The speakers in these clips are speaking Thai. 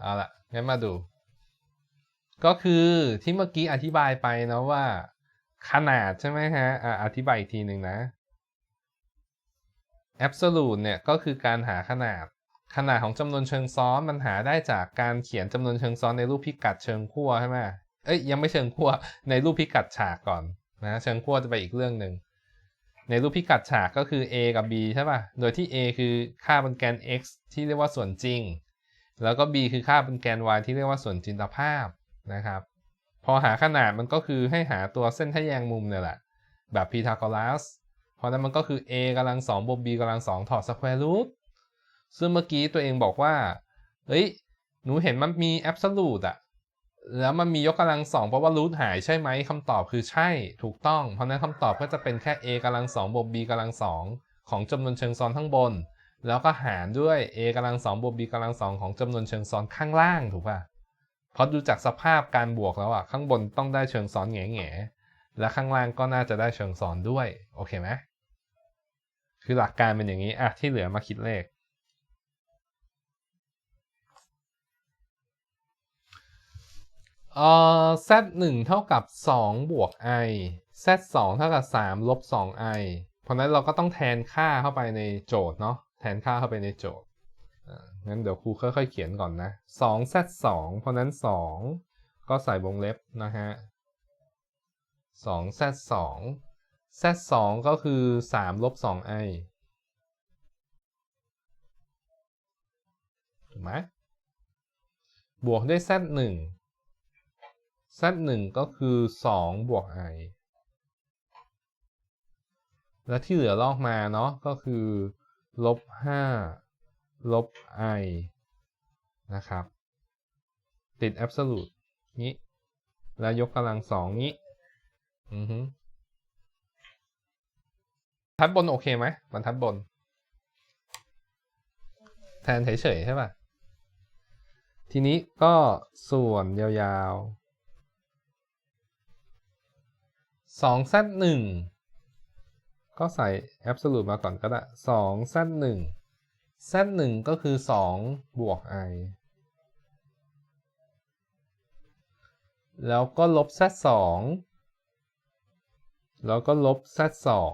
เอาละงั้นมาดู ก็คือที่เมื่อกี้อธิบายไปนะว่า ขนาดใช่ไหมฮะอะอธิบายอีกทีหนึ่งนะ absolute เนี่ยก็คือการหาขนาด ขนาดของจำนวนเชิงซ้อนมันหาได้จากการเขียนจำนวนเชิงซ้อนในรูปพิกัดเชิงขั้วใช่ไหมเอ้ยยังไม่เชิงขั้วในรูปพิกัดฉากก่อนนะเชิงขั้วจะไปอีกเรื่องหนึ่งในรูปพิกัดฉากก็คือ a กับ b ใช่ป่ะ โดยที่ a คือค่าบนแกน x ที่เรียกว่าส่วนจริง แล้วก็ b คือค่าบนแกน y ที่เรียกว่าส่วนจินตภาพนะครับ พอหาขนาดมันก็คือให้หาตัวเส้นทแยงมุมเนี่ยแหละ แบบพีทาโกรัส เพราะนั้นมันก็คือ a กำลัง2บวก b กำลัง2ถอดสแควร์รูทซึ่งเมื่อกี้ตัวเองบอกว่า เฮ้ย หนูเห็นมันมี absolute อะแล้วมันมียกกำลังสองเพราะว่ารูทหายใช่ไหมคำตอบคือใช่ถูกต้อง เพราะนั้นคำตอบก็จะเป็นแค่ a กำลังสองบวก b กำลังสองของจำนวนเชิงซ้อนข้างบน แล้วก็หารด้วย a กำลังสองบวก b กำลังสองของจำนวนเชิงซ้อนข้างล่างถูกป่ะเพราะดูจากสภาพการบวกแล้วอะข้างบนต้องได้เชิงซ้อนแง่แง่และข้างล่างก็น่าจะได้เชิงซ้อนด้วยโอเคไหมคือหลักการเป็นอย่างนี้อะที่เหลือมาคิดเลข เอ่อ z 1เท่ากับ 2 บวก i z 2เท่ากับ 3 ลบ 2 i เพราะนั้นเราก็ต้องแทนค่าเข้าไปในโจทย์เนาะ แทนค่าเข้าไปในโจทย์งั้นเดี๋ยวครูค่อยๆเขียนก่อนนะ2 z 2เพราะนั้น 2 ก็ใส่วงเล็บนะฮะ2 z 2 z 2ก็คือ 3 ลบ 2 i ถูกไหมบวกด้วย z 1 z 1ก็คือ 2 บวก i และที่เหลือลอกมาเนาะก็คือ ลบ5ลบ i นะครับ ติด absolute นี้ แล้วยกกำลังสองนี้ อือฮึทัดบนโอเคไหมบรรทัดบน แทนเฉยๆใช่ป่ะ ทีนี้ก็ส่วนยาวๆ2 z 1 ก็ใส่ absolute มาก่อนก็ได้2 z 1 z 1ก็คือ 2 บวก i แล้วก็ลบ z 2แล้วก็ลบ z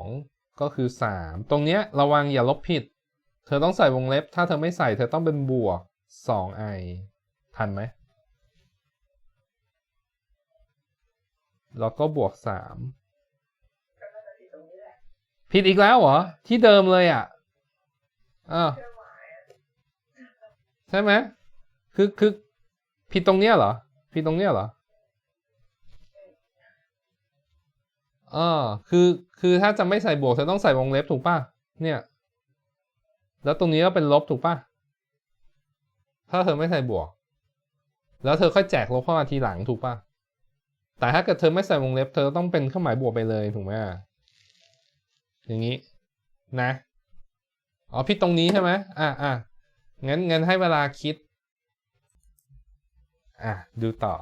2ก็คือ 3 ตรงเนี้ยระวังอย่าลบผิด เธอต้องใส่วงเล็บ ถ้าเธอไม่ใส่เธอต้องเป็นบวก 2i ทันไหม แล้วก็บวก 3 ผิดอีกแล้วเหรอ ที่เดิมเลยอะอ้าใช่ไหมคือคือผิดตรงเนี้ยเหรอ ผิดตรงเนี้ยเหรออ่าคือคือถ้าจะไม่ใส่บวกเธอต้องใส่วงเล็บถูกป่ะเนี่ย แล้วตรงนี้ก็เป็นลบถูกป่ะถ้าเธอไม่ใส่บวก แล้วเธอค่อยแจกลบเข้ามาทีหลังถูกป่ะแต่ถ้าเกิดเธอไม่ใส่วงเล็บ เธอต้องเป็นเครื่องหมายบวกไปเลยถูกไหม อย่างนี้นะอ๋อผิดตรงนี้ใช่ไหมอะอะงั้นงั้นให้เวลาคิด อะ ดูต่อ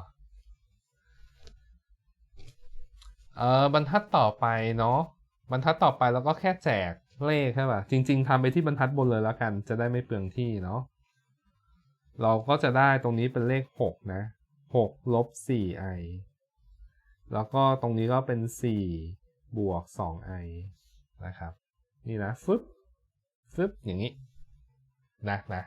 เอ่อบรรทัดต่อไปเนาะบรรทัดต่อไปเราก็แค่แจกเลขใช่ป่ะ จริง ๆทำไปที่บรรทัดบนเลยแล้วกัน จะได้ไม่เปลืองที่เนาะเราก็จะได้ตรงนี้เป็นเลข 6 นะ 6 ลบ 4i แล้วก็ตรงนี้ก็เป็น 4 บวก 2i นะครับ นี่นะฟึบฟึบอย่างนี้นะนะ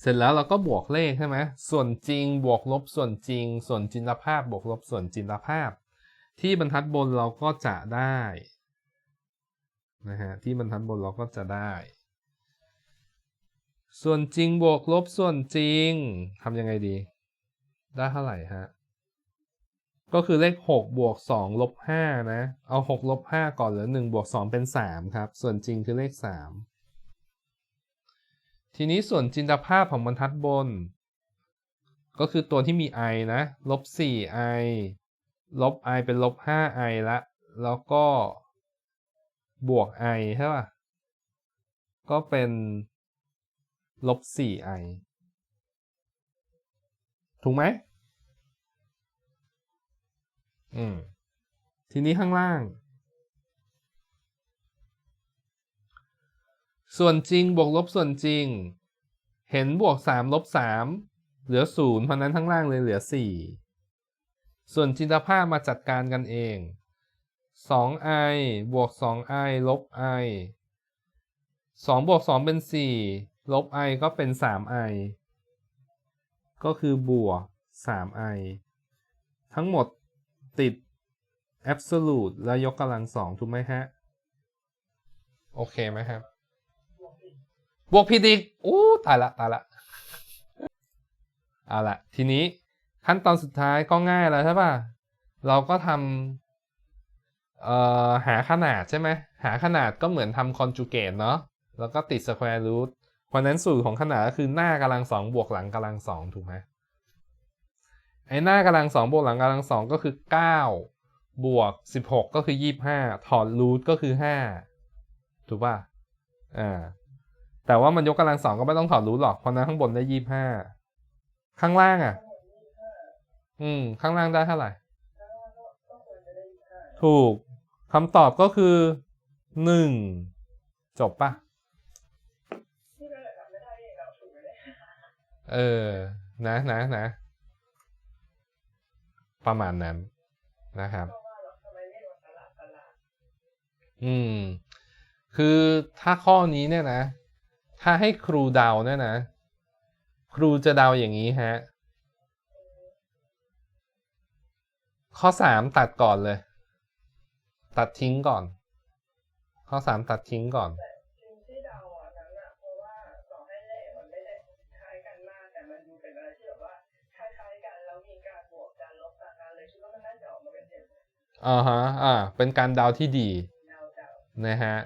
เสร็จแล้วเราก็บวกเลขใช่ไหมส่วนจริงบวกลบส่วนจริง ส่วนจินตภาพบวกลบส่วนจินตภาพ ที่บรรทัดบนเราก็จะได้นะฮะที่บรรทัดบนเราก็จะได้ ส่วนจริงบวกลบส่วนจริงทำยังไงดี ได้เท่าไหร่ฮะ ก็คือเลข 6 บวก 2 ลบ 5 นะ เอา 6 ลบ 5 ก่อนเหลือ 1 บวก 2 เป็น 3 ครับ ส่วนจริงคือเลข 3 ทีนี้ส่วนจินตภาพของบรรทัดบน ก็คือตัวที่มี i นะลบ 4i ลบ i เป็นลบ 5i ละ แล้วก็บวก i ใช่ป่ะ ก็เป็นลบ 4i ถูกไหม อืมทีนี้ข้างล่าง ส่วนจริงบวกลบส่วนจริง เห็นบวกสามลบสามเหลือศูนย์เพราะนั้นข้างล่างเลยเหลือสี่ส่วนจินตภาพมาจัดการกันเองสองไอบวกสองไอลบไอสองบวกสองเป็นสี่ลบไอก็เป็นสามไอก็คือบวกสามไอทั้งหมด ติด absolute และยกกำลังสองถูกไหมฮะ โอเคไหมครับ บวกผิดอีกอู้ตายละ ตายละ เอาละทีนี้ขั้นตอนสุดท้ายก็ง่ายแล้วใช่ป่ะ เราก็ทำเอ่อหาขนาดใช่ไหม หาขนาดก็เหมือนทำ conjugate เนาะ แล้วก็ติด square root เพราะนั้นสูตรของขนาดก็คือหน้ากำลังสองบวกหลังกำลังสองถูกไหม ไอ้หน้ากำลังสองบวกหลังกำลังสองก็คือเก้าบวกสิบหกก็คือยี่ห้าถอดรูทก็คือห้าถูกป่ะอ่าแต่ว่ามันยกกำลังสองก็ไม่ต้องถอดรูทหรอกเพราะนั้นข้างบนได้ยี่ห้าข้างล่างอะ อืม ข้างล่างได้เท่าไหร่ ถูกคำตอบก็คือหนึ่งจบปะเออ นะนะนะ ประมาณนั้นนะครับ อืม คือถ้าข้อนี้เนี่ยนะ ถ้าให้ครูเดาเนี่ยนะ ครูจะเดาอย่างนี้ฮะ ข้อสามตัดก่อนเลย ตัดทิ้งก่อน ข้อสามตัดทิ้งก่อน อ่าฮะอ่าเป็นการเดาที่ดีนะฮะ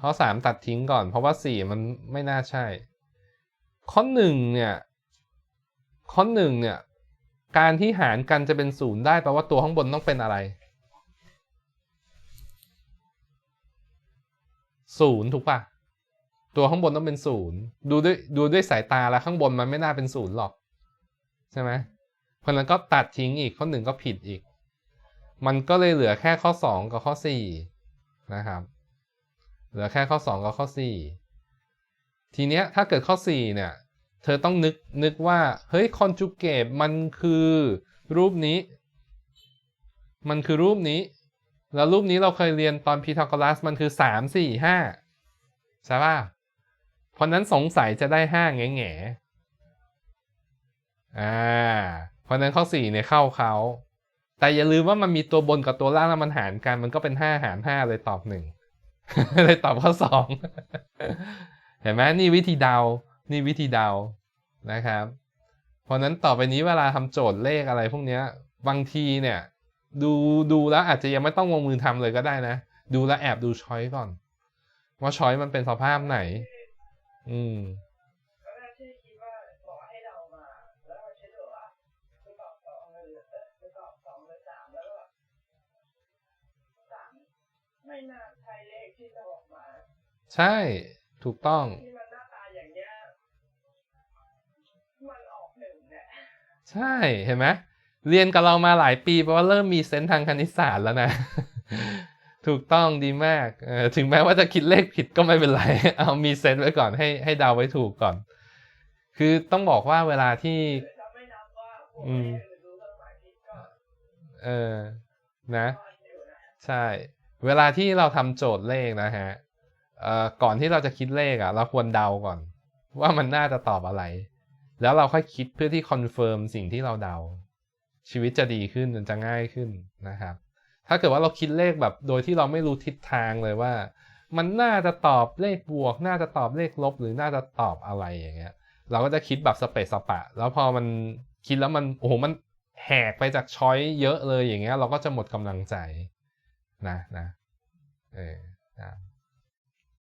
ข้อสามตัดทิ้งก่อน เพราะว่าสี่มันไม่น่าใช่ ข้อหนึ่งเนี่ยข้อหนึ่งเนี่ย การที่หารกันจะเป็นศูนย์ได้แปลว่าตัวข้างบนต้องเป็นอะไรศูนย์ถูกปะตัวข้างบนต้องเป็นศูนย์ดูด้วยดูด้วยสายตาแล้วข้างบนมันไม่น่าเป็นศูนย์หรอก ใช่ไหมเพราะนั้นก็ตัดทิ้งอีกข้อหนึ่งก็ผิดอีก มันก็เลยเหลือแค่ข้อสองกับข้อสี่นะครับ เหลือแค่ข้อสองกับข้อสี่ทีเนี้ยถ้าเกิดข้อสี่เนี่ย เธอต้องนึกนึกว่า เฮ้ยคอนจูเกตมันคือรูปนี้ มันคือรูปนี้ แล้วรูปนี้เราเคยเรียนตอนพีทาโกรัสมันคือสามสี่ห้าใช่ป่ะ เพราะนั้นสงสัยจะได้ห้าแง่แง่อ่า เพราะนั้นข้อสี่เนี่ยเข้าเขา แต่อย่าลืมว่ามันมีตัวบนกับตัวล่างแล้วมันหารกัน มันก็เป็นห้าหารห้าเลยตอบหนึ่งเลยตอบข้อสองเห็นไหมนี่วิธีเดา นี่วิธีเดานะครับ เพราะนั้นต่อไปนี้เวลาทำโจทย์เลขอะไร พวกเนี้ย บางทีเนี่ย ดูดูแล้วอาจจะยังไม่ต้องลงมือทำเลยก็ได้นะ ดูแลแอบดูช้อยก่อน ว่าช้อยมันเป็นสภาพไหน อืม ไม่น่าใช่เลขที่จะออกมา ใช่ ถูกต้อง ที่มันหน้าตาอย่างเงี้ย มันออกหนึ่งเนี่ยใช่ เห็นไหมเรียนกับเรามาหลายปีแปลว่าเริ่มมีเซนส์ทางคณิตศาสตร์แล้วนะ ถูกต้องดีมากถึงแม้ว่าจะคิดเลขผิดก็ไม่เป็นไร เอามีเซนส์ไว้ก่อนให้ให้เดาไว้ถูกก่อน คือต้องบอกว่าเวลาที่อืมเอองหมานะ ใช่ เวลาที่เราทำโจทย์เลขนะฮะก่อนที่เราจะคิดเลขอะ่ะ เราควรเดาก่อน ว่ามันน่าจะตอบอะไร แล้วเราค่อยคิดเพื่อที่คอนเฟิร์มสิ่งที่เราเดา ชีวิตจะดีขึ้นมันจะง่ายขึ้นนะครับ ถ้าเกิดว่าเราคิดเลขแบบโดยที่เราไม่รู้ทิศทางเลยว่า มันน่าจะตอบเลขบวก น่าจะตอบเลขลบ หรือน่าจะตอบอะไรอย่างเงี้ย เราก็จะคิดแบบสเปซสปะ แล้วพอมันคิดแล้วมันโอ้โหมันแหกไปจากช้อยเยอะเลยอย่างเงี้ย เราก็จะหมดกำลังใจ นะนะเออนะ